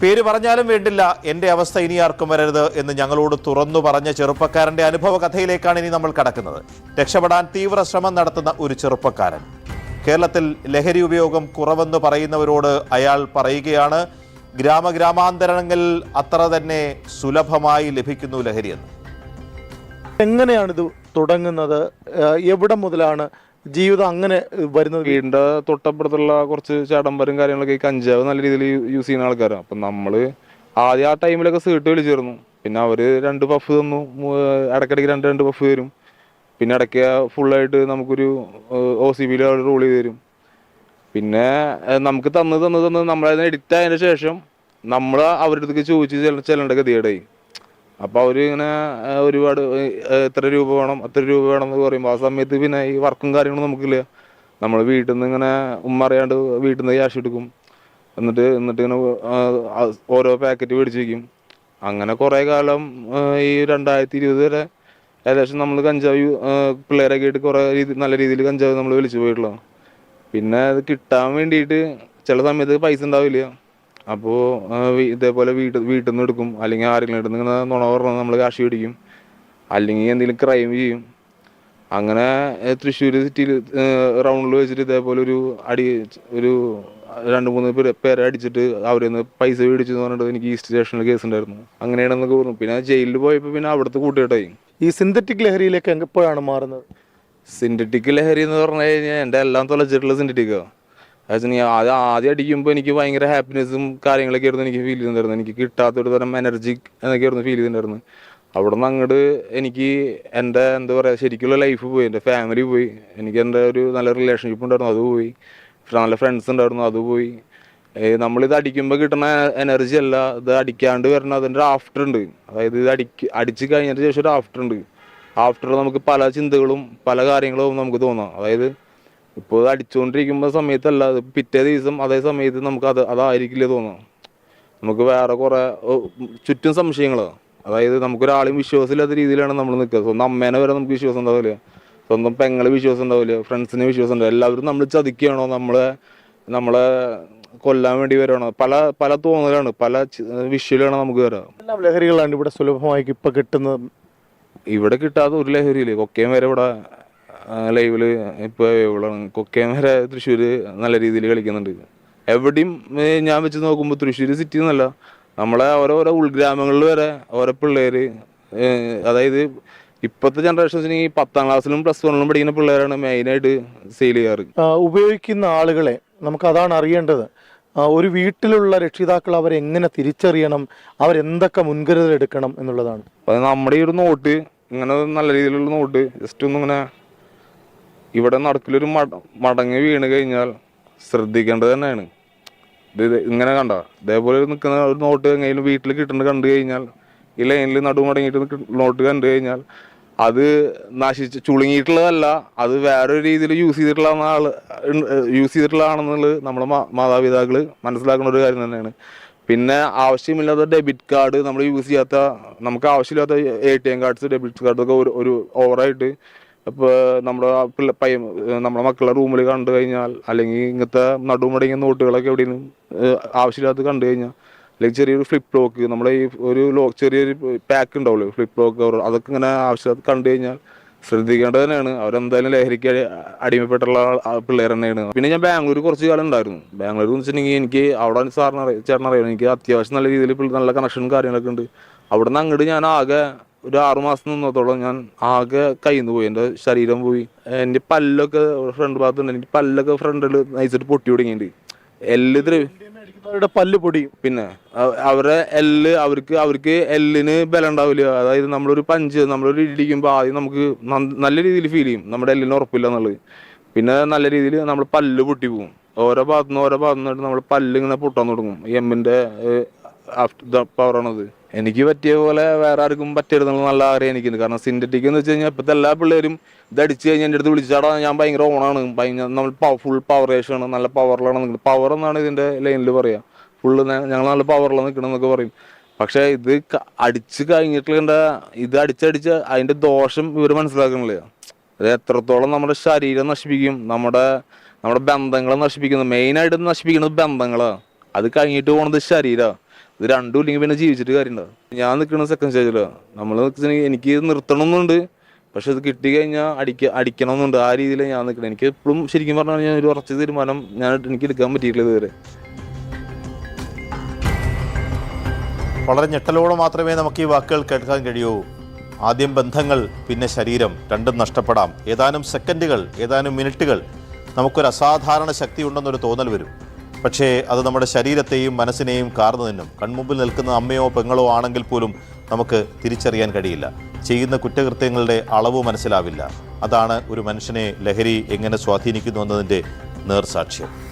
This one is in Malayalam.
പേര് പറഞ്ഞാലും വേണ്ടില്ല. എന്റെ അവസ്ഥ ഇനി ആർക്കും വരരുത് എന്ന് ഞങ്ങളോട് തുറന്നു പറഞ്ഞ ചെറുപ്പക്കാരന്റെ അനുഭവ കഥയിലേക്കാണ് ഇനി നമ്മൾ കടക്കുന്നത്. രക്ഷപ്പെടാൻ തീവ്ര ശ്രമം നടത്തുന്ന ഒരു ചെറുപ്പക്കാരൻ. കേരളത്തിൽ ലഹരി ഉപയോഗം കുറവെന്ന് പറയുന്നവരോട് അയാൾ പറയുകയാണ് ഗ്രാമഗ്രാമാന്തരങ്ങളിൽ അത്ര തന്നെ സുലഭമായി ലഭിക്കുന്നു ലഹരിയെന്ന്. എങ്ങനെയാണിത് തുടങ്ങുന്നത്? എവിടെ മുതലാണ് ജീവിതം അങ്ങനെ വരുന്നത് വീടിന്റെ തൊട്ടപ്പുറത്തുള്ള കുറച്ച് ചടമ്പരും കാര്യങ്ങളൊക്കെ ഈ കഞ്ചാവ് നല്ല രീതിയിൽ യൂസ് ചെയ്യുന്ന ആൾക്കാരാണ് അപ്പം നമ്മൾ ആദ്യം ആ ടൈമിലൊക്കെ സീട്ട് വിളിച്ചിരുന്നു. പിന്നെ അവർ രണ്ട് പഫ് തന്നു. ഇടയ്ക്കിടയ്ക്ക് രണ്ട് രണ്ട് പഫ് തരും പിന്നെ ഇടയ്ക്ക് ഫുള്ളായിട്ട് നമുക്കൊരു ഒ സി ബിയിൽ അവർ റോൾ ചെയ്ത് തരും. പിന്നെ നമുക്ക് തന്ന് തന്ന് തന്ന് നമ്മളതിനെ എഡിറ്റ് ആയതിനു ശേഷം നമ്മൾ അവരുടെ അടുത്തേക്ക് ചോദിച്ച് ചെല്ല- ചെല്ലേണ്ട ഗതികേടായി. അപ്പൊ അവർ ഇങ്ങനെ ഒരുപാട് എത്ര രൂപ വേണം എത്ര രൂപ വേണം എന്ന് പറയുമ്പോൾ ആ സമയത്ത് പിന്നെ ഈ വർക്കും കാര്യങ്ങളും നമുക്കില്ല? നമ്മൾ വീട്ടിൽ നിന്ന് ഇങ്ങനെ ഉമ്മ അറിയാണ്ട് വീട്ടിൽ നിന്ന് ക്യാഷ് എടുക്കും. എന്നിട്ട് എന്നിട്ട് ഇങ്ങനെ ഓരോ പാക്കറ്റ് മേടിച്ച് അങ്ങനെ കുറേ കാലം ഈ രണ്ടായിരത്തി ഇരുപത് വരെ ഏകദേശം നമ്മൾ കഞ്ചാവ് പിള്ളേരൊക്കെ ആയിട്ട് കുറേ രീതി നല്ല രീതിയിൽ കഞ്ചാവ് നമ്മൾ വിളിച്ചു പോയിട്ടുള്ളതാണ്. പിന്നെ അത് കിട്ടാൻ വേണ്ടിയിട്ട് ചില സമയത്ത് പൈസ ഉണ്ടാവില്ല. അപ്പോൾ ഇതേപോലെ വീട്ടിൽ വീട്ടിൽ നിന്ന് എടുക്കും. അല്ലെങ്കിൽ ആരെങ്കിലും അടുത്ത് ഇങ്ങനെ നുണ പറഞ്ഞ് നമ്മൾ കാശ് പിടിക്കും അല്ലെങ്കിൽ എന്തെങ്കിലും ക്രൈം ചെയ്യും. അങ്ങനെ തൃശ്ശൂർ സിറ്റിയിൽ റൗണ്ടിൽ വെച്ചിട്ട് ഇതേപോലെ ഒരു അടി ഒരു രണ്ട് മൂന്ന് പേര് പേരെ അടിച്ചിട്ട് അവരിൽ നിന്ന് പൈസ മേടിച്ചു എന്ന് പറഞ്ഞിട്ട് എനിക്ക് ഈസ്റ്റ് സ്റ്റേഷനിൽ കേസ് ഉണ്ടായിരുന്നു. അങ്ങനെയാണെന്നൊക്കെ പറഞ്ഞു. പിന്നെ ജയിലിൽ പോയപ്പോൾ പിന്നെ അവിടുത്തെ കൂട്ടുകെട്ടായി. ഈ സിന്തറ്റിക് ലഹരിയിലേക്ക് എപ്പോഴാണ് മാറുന്നത്? സിന്തറ്റിക് ലഹരി എന്ന് പറഞ്ഞു കഴിഞ്ഞാൽ എന്റെ എല്ലാം തുളച്ചിട്ടുള്ള സിന്തറ്റിക്കാ ഞാൻ ആദ്യം അടിക്കുമ്പോൾ എനിക്ക് ഭയങ്കര ഹാപ്പിനെസ്സും കാര്യങ്ങളൊക്കെ ആയിരുന്നു എനിക്ക് ഫീൽ ചെയ്തിട്ടുണ്ടായിരുന്നു. എനിക്ക് കിട്ടാത്തൊരു തരം എനർജി എന്നൊക്കെ ആയിരുന്നു ഫീൽ ചെയ്തിട്ടുണ്ടായിരുന്നു. അവിടെ നിന്ന് അങ്ങോട്ട് എനിക്ക് എന്റെ എന്താ പറയുക ശരിക്കുള്ള ലൈഫ് പോയി. എന്റെ ഫാമിലി പോയി. എനിക്ക് എന്റെ ഒരു നല്ല റിലേഷൻഷിപ്പ് ഉണ്ടായിരുന്നു. അത് പോയി. നല്ല ഫ്രണ്ട്സ് ഉണ്ടായിരുന്നു. അത് പോയി. നമ്മളിത് അടിക്കുമ്പോൾ കിട്ടുന്ന എനർജി അല്ല. ഇത് അടിക്കാണ്ട് വരുന്ന അതിന്റെ ആഫ്റ്റർ ഉണ്ട്. അതായത് ഇത് അടിക്ക് അടിച്ച് കഴിഞ്ഞതിന് ശേഷം ഒരു ആഫ്റ്റർ ഉണ്ട്. ആഫ്റ്റർ നമുക്ക് പല ചിന്തകളും പല കാര്യങ്ങളും നമുക്ക് തോന്നാം. അതായത് ഇപ്പോൾ അടിച്ചുകൊണ്ടിരിക്കുമ്പോൾ സമയത്തല്ല അത് പിറ്റേ ദിവസം അതേ സമയത്ത് നമുക്ക് അത് അതായിരിക്കില്ല തോന്നുന്നു. നമുക്ക് വേറെ കുറെ ചുറ്റും സംശയങ്ങളാണ് അതായത് നമുക്കൊരാളെയും വിശ്വാസമില്ലാത്ത രീതിയിലാണ് നമ്മൾ നിൽക്കുക. സ്വന്തം അമ്മേനെ വരെ നമുക്ക് വിശ്വാസം ഉണ്ടാവില്ല. സ്വന്തം പെങ്ങളെ വിശ്വാസം ഉണ്ടാവില്ല. ഫ്രണ്ട്സിനെ വിശ്വാസം ഉണ്ടാവില്ല. എല്ലാവരും നമ്മൾ ചതിക്കുകയാണോ? നമ്മളെ നമ്മളെ കൊല്ലാൻ വേണ്ടി വരാണോ പല പല തോന്നലാണ്. പല വിഷ്വലാണ് നമുക്ക് വരാം എല്ലാം ലഹരികളാണ് ഇവിടെ സുലഭമായി ഇപ്പൊ കിട്ടുന്നത്. ഇവിടെ കിട്ടാത്ത ഒരു ലഹരിയില്ലേ? കൊക്കയം വരെ ഇവിടെ ലൈവിൽ ഇപ്പോൾ ഇവിടെ കൊക്കയം വരെ തൃശ്ശൂർ നല്ല രീതിയിൽ കളിക്കുന്നുണ്ട്. എവിടെയും ഞാൻ വെച്ച് നോക്കുമ്പോൾ തൃശ്ശൂർ സിറ്റി എന്നല്ല നമ്മളെ ഓരോരോ ഉൾഗ്രാമങ്ങളിൽ വരെ ഓരോ പിള്ളേർ അതായത് ഇപ്പോഴത്തെ ജനറേഷൻസിന് ഈ പത്താം ക്ലാസ്സിലും പ്ലസ് വണ്ണിലും പഠിക്കുന്ന പിള്ളേരാണ് മെയിനായിട്ട് സെയിൽ ചെയ്യാറ്. ഉപയോഗിക്കുന്ന ആളുകളെ നമുക്ക് അതാണ് അറിയേണ്ടത്. ഒരു വീട്ടിലുള്ള രക്ഷിതാക്കൾ അവരെ എങ്ങനെ തിരിച്ചറിയണം അവരെന്തൊക്കെ മുൻകരുതൽ എടുക്കണം എന്നുള്ളതാണ് നമ്മുടെ ഈ ഒരു നോട്ട് ഇങ്ങനെ നല്ല രീതിയിലുള്ള നോട്ട് ജസ്റ്റ് ഒന്ന് ഇങ്ങനെ ഇവിടെ നടക്കിലൊരു മട മടങ്ങി വീണ് കഴിഞ്ഞാൽ ശ്രദ്ധിക്കേണ്ടത് തന്നെയാണ്. ഇത് ഇങ്ങനെ കണ്ട? ഇതേപോലെ നിൽക്കുന്ന ഒരു നോട്ട് എങ്ങനെയും വീട്ടിൽ കിട്ടുന്നത് കണ്ടു കഴിഞ്ഞാൽ ഈ ലൈനിൽ നടു മടങ്ങിയിട്ട് നോട്ട് കണ്ടു കഴിഞ്ഞാൽ അത് നശിച്ച് ചുളുങ്ങിയിട്ടുള്ളതല്ല അത് വേറൊരു രീതിയിൽ യൂസ് ചെയ്തിട്ടുള്ള ആൾ യൂസ് ചെയ്തിട്ടുള്ളതാണെന്നുള്ളത് നമ്മുടെ മാ- മാതാപിതാക്കൾ മനസ്സിലാക്കുന്ന ഒരു കാര്യം തന്നെയാണ്. പിന്നെ ആവശ്യമില്ലാത്ത ഡെബിറ്റ് കാർഡ് നമ്മൾ യൂസ് ചെയ്യാത്ത നമുക്ക് ആവശ്യമില്ലാത്ത A T M cards debit കാർഡൊക്കെ ഒരു ഒരു ഓവറായിട്ട് ഇപ്പോൾ നമ്മുടെ പിള്ള നമ്മുടെ മക്കളുടെ റൂമിൽ കണ്ടു കഴിഞ്ഞാൽ അല്ലെങ്കിൽ ഇങ്ങനത്തെ നടുമുടങ്ങിയ നോട്ടുകളൊക്കെ എവിടെയും ആവശ്യമില്ലാത്ത കണ്ടു കഴിഞ്ഞാൽ അല്ലെങ്കിൽ ചെറിയൊരു ഫ്ലിപ്പ് ലോക്ക് നമ്മുടെ ഈ ഒരു ലോ ചെറിയൊരു പാക്ക് ഉണ്ടാവുമല്ലോ ഫ്ലിപ്പ് ലോക്ക് അതൊക്കെ ഇങ്ങനെ ആവശ്യമില്ലാത്ത കണ്ടു കഴിഞ്ഞാൽ ശ്രദ്ധിക്കേണ്ടത് തന്നെയാണ്. അവരെന്തായാലും ലഹരിക്ക് അടി- അടിമപ്പെട്ടുള്ള പിള്ളേർ തന്നെയാണ്. പിന്നെ ഞാൻ ബാംഗ്ലൂർ കുറച്ച് കാലം ഉണ്ടായിരുന്നു. ബാംഗ്ലൂർ എന്ന് വെച്ചിട്ടുണ്ടെങ്കിൽ എനിക്ക് അവിടെ സാറിന് ചേട്ടനറിയാം എനിക്ക് അത്യാവശ്യം നല്ല രീതിയിൽ നല്ല കണക്ഷനും കാര്യങ്ങളൊക്കെ ഉണ്ട്. അവിടെ നിന്ന് അങ്ങോട്ട് ഞാൻ ആകെ ഒരു ആറുമാസം നിന്നത്തോളം ഞാൻ ആകെ കയ്യിൽ നിന്ന് പോയി. എന്റെ ശരീരം പോയി. എന്റെ പല്ലൊക്കെ ഫ്രണ്ട് ഭാഗത്തുണ്ട്. എനിക്ക് പല്ലൊക്കെ ഫ്രണ്ടിൽ നയിച്ചിട്ട് പൊട്ടി തുടങ്ങിയിട്ടുണ്ട്. എല്ല് ദ്രവ അവരുടെ പല്ല് പൊടി. പിന്നെ അവ- അവരെ എല്ല് അവർക്ക് അവർക്ക് എല്ലിന് ബലം ഉണ്ടാവില്ല അതായത് നമ്മളൊരു പഞ്ച് നമ്മളൊരു ഇടിക്കുമ്പോൾ ആദ്യം നമുക്ക് നന്ന- നല്ല രീതിയിൽ ഫീൽ ചെയ്യും. നമ്മുടെ എല്ലിന് ഉറപ്പില്ല എന്നുള്ളത്. പിന്നെ നല്ല രീതിയിൽ നമ്മൾ പല്ല് പൊട്ടി പോകും. ഓരോ ഭാഗത്തുനിന്ന് ഓരോ ഭാഗത്തുനിന്നായിട്ട് നമ്മൾ പല്ല് ഇങ്ങനെ പൊട്ടാൻ തുടങ്ങും. എമ്മിന്റെ പവറാണത് എനിക്ക് പറ്റിയ പോലെ വേറെ ആർക്കും പറ്റരുതെന്നുള്ള നല്ല ആഗ്രഹം എനിക്കുണ്ട്. കാരണം സിന്തറ്റിക് എന്ന് വെച്ച് കഴിഞ്ഞാൽ ഇപ്പോഴത്തെ എല്ലാ പിള്ളേരും ഇത് അടിച്ച് കഴിഞ്ഞാൽ എന്റെ അടുത്ത് വിളിച്ചാടാ ഞാൻ ഭയങ്കര ഓണാണ് ഭയങ്കര നമ്മൾ ഫുൾ പവറേഷനാണ് നല്ല പവറിലാണ് നിൽക്കുന്നത്. പവർ എന്നാണ് ഇതിന്റെ ലൈനിൽ പറയുക ഫുള്ള് ഞങ്ങൾ നല്ല പവറിലാണ് നിൽക്കണം എന്നൊക്കെ പറയും. പക്ഷെ ഇത് അടിച്ച് കഴിഞ്ഞിട്ടുള്ള ഇത് അടിച്ചടിച്ച് അതിന്റെ ദോഷം ഇവർ മനസ്സിലാക്കണില്ല. അത് എത്രത്തോളം നമ്മുടെ ശരീരം നശിപ്പിക്കും നമ്മുടെ നമ്മുടെ ബന്ധങ്ങളെ നശിപ്പിക്കുന്നത് മെയിനായിട്ട് നശിപ്പിക്കുന്നത് ബന്ധങ്ങളാണ് അത് കഴിഞ്ഞിട്ട് പോണത് ശരീരമാണ് ഇത് രണ്ടും ഇല്ലെങ്കിൽ പിന്നെ ജീവിച്ചിട്ട് കാര്യമുണ്ടാവും ഞാൻ നിൽക്കുന്ന സെക്കൻഡ് സ്റ്റേജിലാണ് നമ്മൾ നിൽക്കുന്ന എനിക്ക് നിർത്തണമെന്നുണ്ട്. പക്ഷെ ഇത് കിട്ടി കഴിഞ്ഞാൽ അടിക്ക അടിക്കണമെന്നുണ്ട്. ആ രീതിയിൽ ഞാൻ നിൽക്കുന്നത് എനിക്ക് എപ്പോഴും ശരിക്കും പറഞ്ഞാൽ ഞാൻ ഒരു ഉറച്ച തീരുമാനം ഞാൻ എനിക്ക് എടുക്കാൻ പറ്റിയിട്ടില്ല ഇതുവരെ. വളരെ ഞെട്ടലോടെ മാത്രമേ നമുക്ക് ഈ വാക്കുകൾ കേൾക്കാൻ കഴിയൂ. ആദ്യം ബന്ധങ്ങൾ പിന്നെ ശരീരം. രണ്ടും നഷ്ടപ്പെടാം. ഏതാനും സെക്കൻഡുകൾ ഏതാനും മിനിറ്റുകൾ നമുക്കൊരു അസാധാരണ ശക്തി ഉണ്ടെന്നൊരു തോന്നൽ വരും. പക്ഷേ അത് നമ്മുടെ ശരീരത്തെയും മനസ്സിനെയും കാർന്നു നിന്നും. കൺമുമ്പിൽ നിൽക്കുന്ന അമ്മയോ പെങ്ങളോ ആണെങ്കിൽ പോലും നമുക്ക് തിരിച്ചറിയാൻ കഴിയില്ല. ചെയ്യുന്ന കുറ്റകൃത്യങ്ങളുടെ അളവ് മനസ്സിലാവില്ല. അതാണ് ഒരു മനുഷ്യനെ ലഹരി എങ്ങനെ സ്വാധീനിക്കുന്നു എന്നതിന്റെ നേർസാക്ഷ്യം.